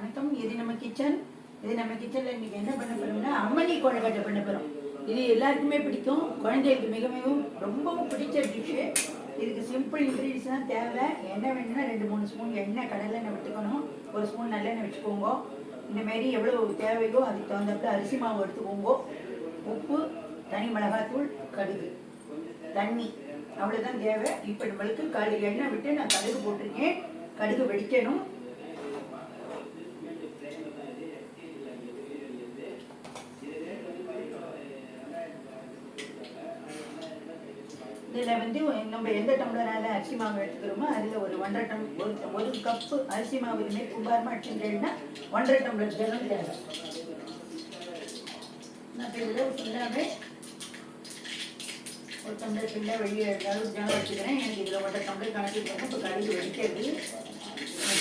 வணக்கம் இது நம்ம கிச்சன் இது நம்ம கிச்சனில் இன்னைக்கு என்ன பண்ண போறோம்னா அம்மணி கொழுக்கட்டை பண்ண போகிறோம் இது எல்லாருக்குமே பிடிக்கும். குழந்தைகளுக்கு மிக மிகவும் ரொம்பவும் பிடிச்ச டிஷ்ஷு இதுக்கு சிம்பிள் இன்க்ரீடியன்ஸ் தான் தேவை. எண்ணெய் வேணும்னா ரெண்டு மூணு ஸ்பூன் எண்ணெய் கடலெண்ணெய் விட்டுக்கணும். ஒரு ஸ்பூன் நல்லெண்ணெய் வச்சுக்கோங்க. இந்தமாரி எவ்வளோ தேவையோ அதுக்கு தகுந்தப்பட அரிசி மாவு எடுத்துக்கோங்க. உப்பு தனி மிளகாத்தூள் கடுகு. தண்ணி. அவ்வளோதான் தேவை. இப்போ நம்மளுக்கு கடுகு எண்ணெய் விட்டு நான் கடுகு போட்டிருக்கேன். கடுகு வெடிக்கணும். இதில் வந்து நம்ம எந்த டம்ளரால் அரிசி மாவு எடுத்துக்கிறோமோ அதில் ஒரு ஒன்றரை டம் ஒரு ஒரு கப்பு அரிசி மாவு இதுமாரி கும்பாரமாக எடுத்துட்டேன்னா ஒன்றரை டம்ளர் ஜலம் தேவை. நான் இதில் ஃபுல்லாகவே ஒரு டம்ளர் ஃபுல்லாக வெளியே ஏதாவது ஜலம் வச்சுக்கிறேன் எனக்கு இதில் ஒன்றரை டம்ளர் கணக்கு போகணும் இப்போ கடுகு வெடிக்கிறது.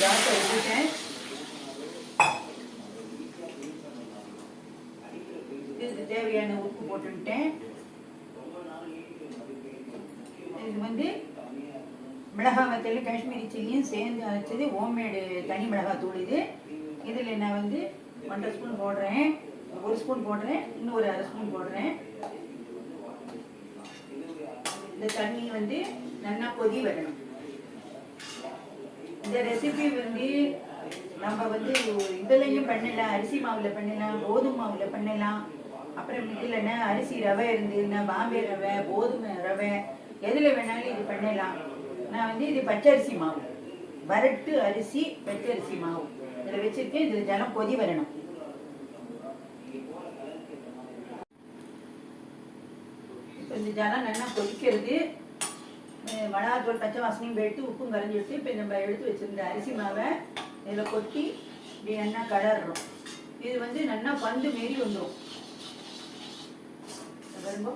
ஜாத்தை விட்டுட்டேன். இதுக்கு தேவையான உப்பு போட்டுட்டேன் இது வந்து மிளகாய் வத்தல் காஷ்மீரி சில்லியும் சேர்ந்து அரைச்சது ஹோம்மேடு தனி மிளகாய் தூள் இது. இதில் நான் வந்து ஒன்றரை ஸ்பூன் போடுறேன். ஒரு ஸ்பூன் போடுறேன். இன்னும் ஒரு அரை ஸ்பூன் போடுறேன். இந்த தண்ணி வந்து நல்லா கொதி வரணும். இந்த ரெசிபி வந்து நம்ம வந்து இதுலையும் பண்ணலாம் அரிசி மாவில் பண்ணலாம் கோதுமை மாவில் பண்ணலாம். அப்புறம் இல்லைன்னா அரிசி ரவை இருந்ததுன்னா பாம்பே ரவை கோதுமை ரவை எதில் வேணாலும் இது பண்ணலாம். நான் வந்து இது பச்சரிசி மாவு. வரட்டு அரிசி பச்சரிசி மாவு. இதில் வச்சுருக்கேன். இதில் ஜலம் கொதி வரணும். இப்போ இந்த ஜலம் நல்லா கொதிக்கிறது. மிளகாத்தூள் பச்சை வாசனையும் போயிட்டு உப்பும் கரைஞ்சி விட்டு இப்போ நம்ம எடுத்து வச்சிருந்த அரிசி மாவை இதில் கொட்டி இப்படி நல்லா கலர்றோம். இது வந்து நல்லா பந்து மாரி வந்துடும் பாருங்க.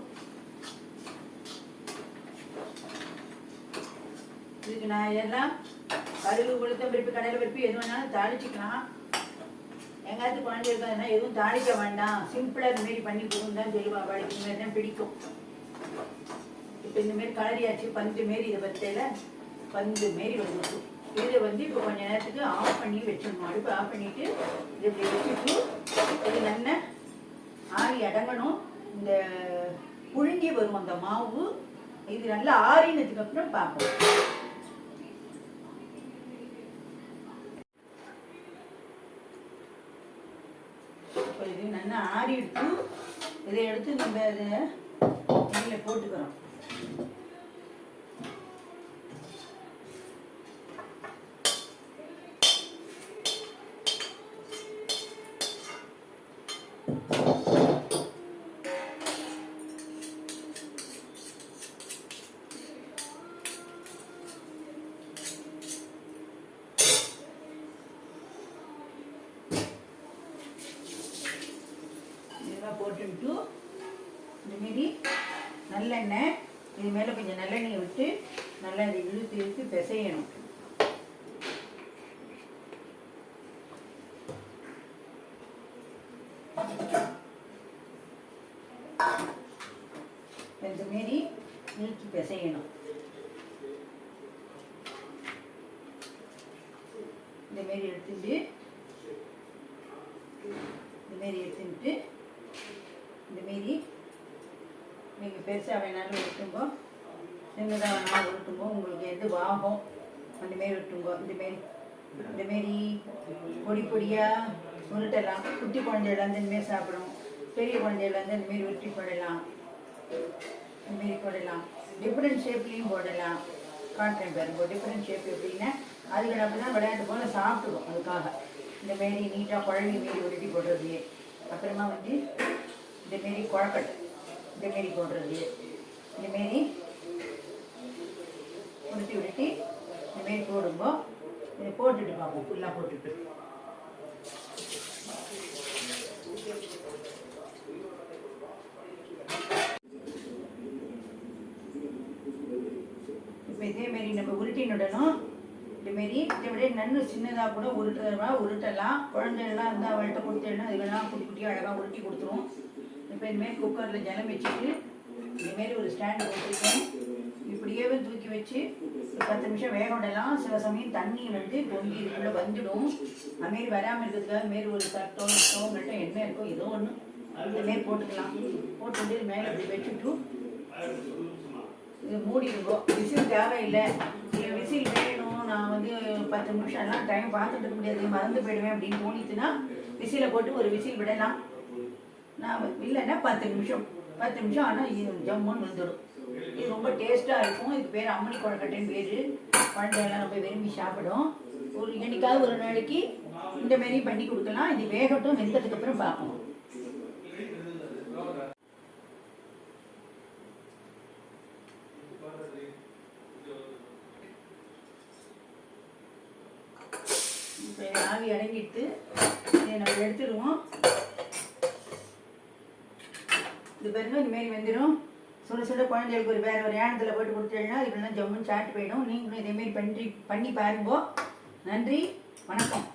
இதுக்கு நான் எல்லாம் கடுகு கொளுத்தம் பருப்பு கடையில் பருப்பு எது வேணாலும் தாளிச்சிக்கலாம். எங்காவது குழந்தை இருக்காதுன்னா எதுவும் தாளிக்க வேண்டாம். சிம்பிளாக இந்த மாரி பண்ணி கொடுங்க தான் சொல்லுவா அவளுக்கு இந்த மாதிரி தான் பிடிக்கும். இப்போ இந்த மாரி கலரியாச்சு பந்து மாரி இதை பத்தையில பந்து மாரி வந்துச்சு இதை வந்து இப்போ கொஞ்ச நேரத்துக்கு ஆஃப் பண்ணி வச்சிடணும். அடுப்பு ஆஃப் பண்ணிவிட்டு இதை இப்படி வச்சுட்டு இது நல்லா ஆறி அடங்கணும். இந்த புழுங்கி வரும் அந்த மாவு. இது நல்லா ஆறினதுக்கு அப்புறம் பார்ப்போம். இப்போ இது நல்லா ஆறி எடுத்து இதை எடுத்து நம்ம இதை இதில் போட்டுக்கிறோம் Thank you. இதெல்லாம் போட்டுட்டு இந்தமாரி நல்லெண்ணெய் இது மேலே கொஞ்சம் நல்லெண்ணெயை விட்டு நல்லா அதை இழுத்து இழுத்து பிசையணும். இந்த மாரி இழுத்து பிசையணும். இந்த மாரி எடுத்துட்டு இந்த மாரி எடுத்துட்டு இந்த மாரி நீங்கள் பெருசாக வேணாலும் விட்டுங்கோ. சின்னதாக வேணாலும் விட்டுங்கோ. உங்களுக்கு எது வாகும் அந்த மாரி விட்டுங்கோ. இந்த மாரி இந்த மாரி பொடி பொடியாக உருட்டலாம். குட்டி குழந்தைகள் இந்தமாரி சாப்பிடும் பெரிய குழந்தைகள் இந்தமாரி இந்த மாரி உருட்டி போடலாம். இந்த மாரி போடலாம். டிஃப்ரெண்ட் ஷேப்லேயும் போடலாம். காட்டுறேன் பாருங்க. டிஃப்ரெண்ட் ஷேப் எப்படின்னா அதுக்கு அப்படி தான் விளையாட்டு போல சாப்பிடுவோம் அதுக்காக. இந்த மாரி நீட்டாக குழம்பு மாரி உருட்டி போடுறது. அப்புறமா வந்து இந்த மாரி குழக்கட்டை. இந்த மாரி போடுறது. இந்த மாரி உருட்டி உருட்டி இந்த மாரி போடும்போ இதை போட்டுட்டு பார்ப்போம் ஃபுல்லாக போட்டுட்டு. இப்போ இதேமாரி நம்ம உருட்டினுடனும் இதுமாரி இதை விட நன்னு சின்னதாக கூட உருட்டுறதா உருட்டலாம். குழந்தைகள்லாம் இருந்தால் அவள்கிட்ட கொடுத்துடணும் அதுக்கெல்லாம் குட்டி குட்டியாக அழகாக உருட்டி கொடுத்துரும். இப்போ இனிமேல் குக்கரில் ஜலம் வச்சுட்டு இனிமேல் ஒரு ஸ்டாண்டு போட்டிருக்கேன். இப்படியே தூக்கி வச்சு பத்து நிமிஷம் வேக விடலாம். சில சமயம் தண்ணி வந்து பொங்கி இதுக்குள்ளே வந்துடும். அதுமாரி வராமல் இருக்கிறதுக்காக மாரி ஒரு தட்டோ மட்டும் என்ன இருக்கோ ஏதோ ஒன்று இந்த மாரி போட்டுக்கலாம். போட்டுட்டு மேலே இப்படி வச்சுட்டு இது மூடி விசில் தேவையில்லை. விசில் வேணும். நான் வந்து பத்து நிமிஷம்லாம் டைம் பார்த்துட்டு இருக்க முடியாது. மறந்து போயிடுவேன் அப்படின்னு தோணிச்சுன்னா விசிலை போட்டு ஒரு விசில் விடலாம். நான் இல்லைன்னா பத்து நிமிஷம் பத்து நிமிஷம் ஆனால் இது ஜம்முன்னு வந்துடும் இது ரொம்ப டேஸ்ட்டாக இருக்கும். இது பேர் அம்மணி குழக்கட்டைன்னு பேர். குழந்தையெல்லாம் ரொம்ப விரும்பி சாப்பிடும். ஒரு என்னைக்காவது ஒரு நாளைக்கு இந்த மாரி பண்ணி கொடுக்கலாம். இது வேகட்டும் வெந்ததுக்கு அப்புறம் பார்ப்போம். ஆவி அடங்கிட்டு இதை நம்ம எடுத்துடுவோம் இது பாருங்க இனிமேல் வந்துடும் சுட சுட குழந்தைகளுக்கு ஒரு வேற ஒரு ஏனத்தில் போட்டு கொடுத்தீங்கன்னா இப்படிலாம் ஜம்முன்னு சாப்பிட்டு போயிடும். நீங்களும் இதேமாரி பண்ணி பண்ணி பாருங்க நன்றி வணக்கம்.